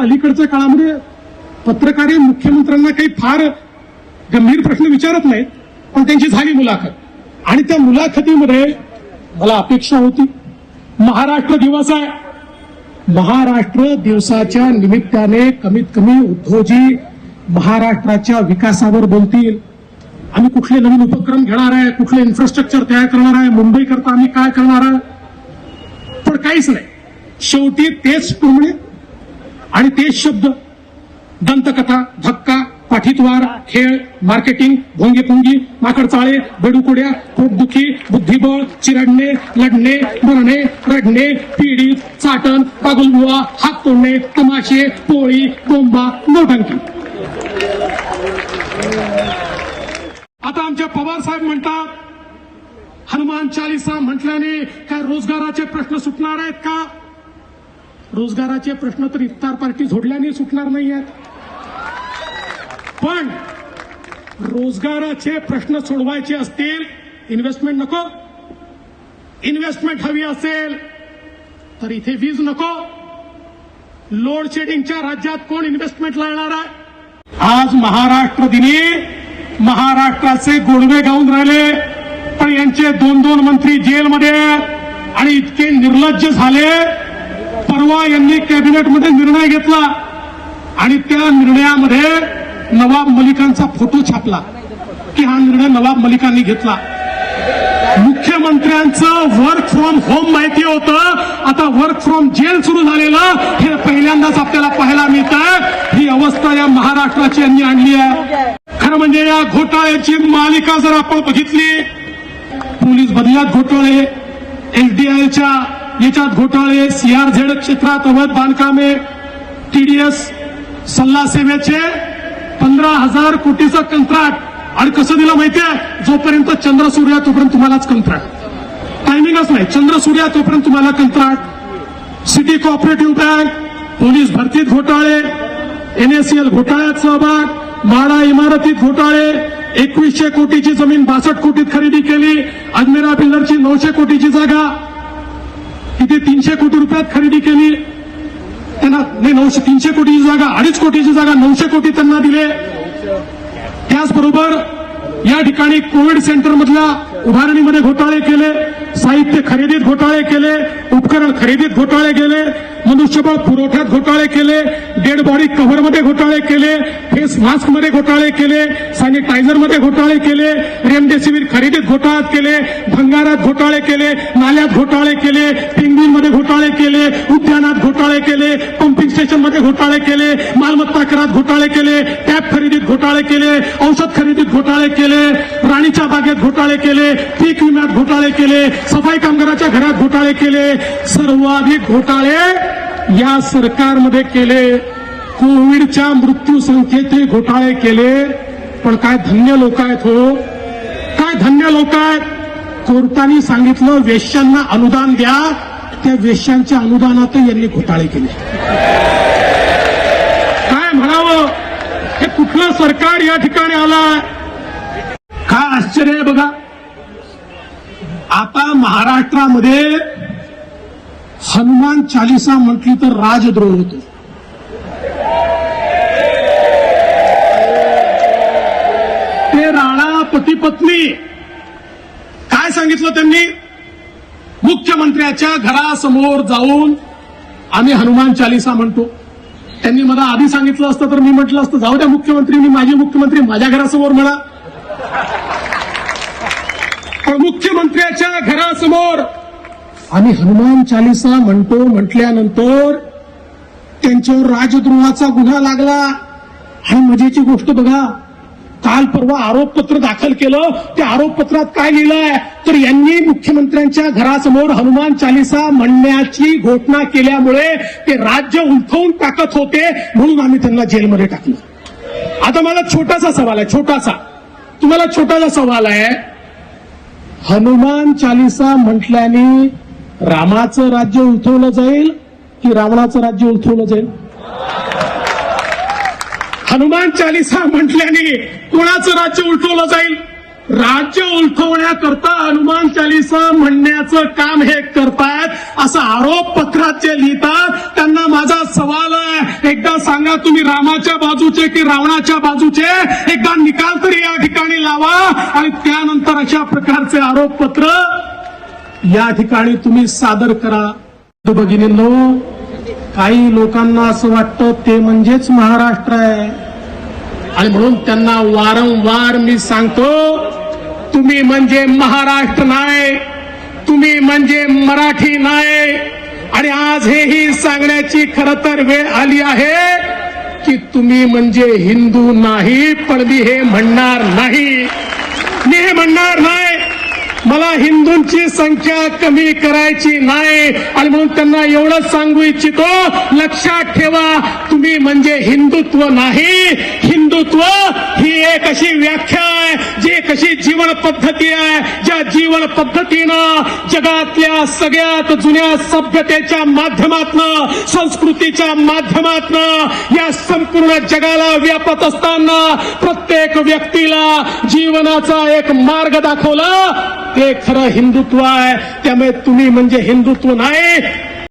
अलीकडच्या काळामध्ये पत्रकार हे मुख्यमंत्र्यांना काही फार गंभीर प्रश्न विचारत नाहीत पण त्यांची झाली मुलाखत. आणि त्या मुलाखतीमध्ये मला अपेक्षा होती महाराष्ट्र दिवस आहे. महाराष्ट्र दिवसाच्या निमित्ताने कमीत कमी उद्धवजी महाराष्ट्राच्या विकासावर बोलतील. आम्ही कुठले नवीन उपक्रम घेणार आहे कुठले इन्फ्रास्ट्रक्चर तयार करणार आहे मुंबई करता आम्ही काय करणार आहे? पण काहीच नाही. शेवटी तेच टोमणे आणि तेच शब्द दंतकथा धक्का पाठीतवार खेळ मार्केटिंग भोंगेपुंगी माकडचाळे बेडूकुड्या पोटदुखी बुद्धिबळ चिरडणे लढणे मरणे रडणे पीडित चाटण पागुलबुवा हात तोडणे तमाशे पोळी बोंबा नोटंकी आता आमचे पवार साहेब म्हणतात हनुमान चालिसा म्हटल्याने काय रोजगाराचे प्रश्न सुटणार आहेत का? रोजगाराचे प्रश्न तर इफ्तार पार्टी झोडल्याने सुटणार नाही आहेत पण रोजगाराचे प्रश्न सोडवायचे असतील इन्व्हेस्टमेंट नको. इन्व्हेस्टमेंट हवी असेल तर इथे वीज नको. लोड शेडिंगच्या राज्यात कोण इन्व्हेस्टमेंट लागणार आहे? आज महाराष्ट्र दिनी महाराष्ट्राचे गोडवे गाऊन राहिले. पण यांचे दोन दोन मंत्री जेलमध्ये आणि इतके निर्लज्ज झाले. परवा यांनी कॅबिनेटमध्ये निर्णय घेतला आणि त्या निर्णयामध्ये नवाब मलिकांचा फोटो छापला की हा निर्णय नवाब मलिकांनी घेतला. मुख्यमंत्र्यांचं वर्क फ्रॉम होम माहिती होतं. आता वर्क फ्रॉम जेल सुरू झालेलं. हे पहिल्यांदाच आपल्याला पाहायला मिळत आहे ही अवस्था या महाराष्ट्राची यांनी आणली आहे. खरं म्हणजे या घोटाळ्याची मालिका जर आपण बघितली पोलीस बदल्यात घोटाळे एसडीआयच्या याच्यात घोटाळे सीआरझेड क्षेत्रात अवैध बांधकामे टीडीएस सल्ला सेवेचे पंधरा हजार कोटीचं कंत्राट. आणि कसं दिलं माहितीये? जोपर्यंत चंद्र सूर्य तोपर्यंत तुम्हालाच कंत्राट. टायमिंगच नाही. चंद्र सूर्य तोपर्यंत तुम्हाला कंत्राट. सिटी कोऑपरेटिव्ह बँक पोलीस भरतीत घोटाळे एनएसएल घोटाळ्यात सहभाग माडा इमारतीत घोटाळे एकवीसशे कोटीची जमीन बासष्ट कोटीत खरेदी केली अजमेरा बिल्डरची नऊशे कोटीची जागा. तिथे तीनशे कोटी रुपयात खरेदी केली. त्यांना नऊशे तीनशे कोटीची जागा अडीच कोटीची जागा नऊशे कोटी त्यांना दिले. त्याचबरोबर या ठिकाणी कोविड सेंटर मधल्या उभारणीमध्ये घोटाळे केले साहित्य खरेदीत घोटाळे केले उपकरण खरेदीत घोटाळे केले. मनुष्यबळ पुरवठ्यात घोटाळे केले डेड बॉडी कव्हरमध्ये घोटाळे केले फेस मास्कमध्ये घोटाळे केले सॅनिटायझरमध्ये घोटाळे केले रेमडेसिवीर खरेदीत घोटाळ्यात केले भंगारात घोटाळे केले नाल्यात घोटाळे केले पिंगवीमध्ये घोटाळे केले उद्यानात घोटाळे केले पंपिंग स्टेशनमध्ये घोटाळे केले मालमत्ता करात घोटाळे केले टॅप खरेदीत घोटाळे केले औषध खरेदीत घोटाळे केले राणीच्या बागेत घोटाळे केले पीक विम्यात घोटाळे केले सफाई कामगाराच्या घरात घोटाळे केले सर्वाधिक घोटाळे या सरकारमध्ये केले कोविडच्या मृत्यू संख्येत हे घोटाळे केले पण काय धन्य लोक आहेत हो? काय धन्य लोक आहेत? कोर्टाने सांगितलं वेश्यांना अनुदान द्या. त्या वेश्यांच्या अनुदानात यांनी घोटाळे केले. काय म्हणावं? हे कुठलं सरकार या ठिकाणी आलं काय आश्चर्य आहे बघा. आता महाराष्ट्रामध्ये हनुमान चालिसा म्हटली तर राजद्रोह होतो. ते राणा पतीपत्नी काय सांगितलं त्यांनी? मुख्यमंत्र्याच्या घरासमोर जाऊन आम्ही हनुमान चालिसा म्हणतो. त्यांनी मला आधी सांगितलं असतं तर मी म्हटलं असतं जाऊ द्या मुख्यमंत्री मी माझे मुख्यमंत्री माझ्या घरासमोर म्हणा. पण मुख्यमंत्र्याच्या घरासमोर आणि हनुमान चालिसा म्हणतो म्हटल्यानंतर त्यांच्यावर राजद्रोहाचा गुन्हा लागला. आणि मजेची गोष्ट बघा काल परवा आरोपपत्र दाखल केलं. त्या आरोपपत्रात काय लिहिलंय? तर यांनी मुख्यमंत्र्यांच्या घरासमोर हनुमान चालिसा म्हणण्याची घोषणा केल्यामुळे ते राज्य उलथवून टाकत होते म्हणून आम्ही त्यांना जेलमध्ये टाकलं. आता मला छोटासा सवाल आहे छोटासा. तुम्हाला छोटासा सवाल आहे. हनुमान चालिसा म्हटल्याने रामाचं राज्य उलथवलं जाईल की रावणाचं राज्य उलथवलं जाईल? हनुमान चालिसा म्हटल्याने कोणाचं राज्य उलटवलं जाईल? राज्य उलथवण्याकरता हनुमान चालिसा म्हणण्याचं काम हे करतायत असं आरोप पत्रात जे लिहितात. त्यांना माझा सवाल आहे. एकदा सांगा तुम्ही रामाच्या बाजूचे की रावणाच्या बाजूचे? एकदा निकाल तरी या ठिकाणी लावा. आणि त्यानंतर अशा प्रकारचे आरोप पत्र या ठिकाणी तुम्ही सादर करा. भगिनींनो काही लोकांना असं वाटतं ते म्हणजेच महाराष्ट्र आहे. आणि म्हणून त्यांना वारंवार मी सांगतो तुम्ही म्हणजे महाराष्ट्र नाही तुम्ही म्हणजे मराठी नाही. आणि आज हेही सांगण्याची खर तर वेळ आली आहे की तुम्ही म्हणजे हिंदू नाही पण मी हे म्हणणार नाही. मी हे म्हणणार नाही. मला हिंदूंची संख्या कमी करायची नाही. आणि म्हणून त्यांना एवढंच सांगू इच्छितो लक्षात ठेवा तुम्ही म्हणजे हिंदुत्व नाही. हिंदुत्व ही एक अशी व्याख्या आहे जी कशी जीवन पद्धती आहे ज्या जीवन पद्धतीनं जगातल्या सगळ्यात जुन्या सभ्यतेच्या माध्यमातनं संस्कृतीच्या माध्यमातनं या संपूर्ण जगाला व्यापत असताना प्रत्येक व्यक्तीला जीवनाचा एक मार्ग दाखवला. ते खरं हिंदुत्व आहे त्यामुळे तुम्ही म्हणजे हिंदुत्व नाही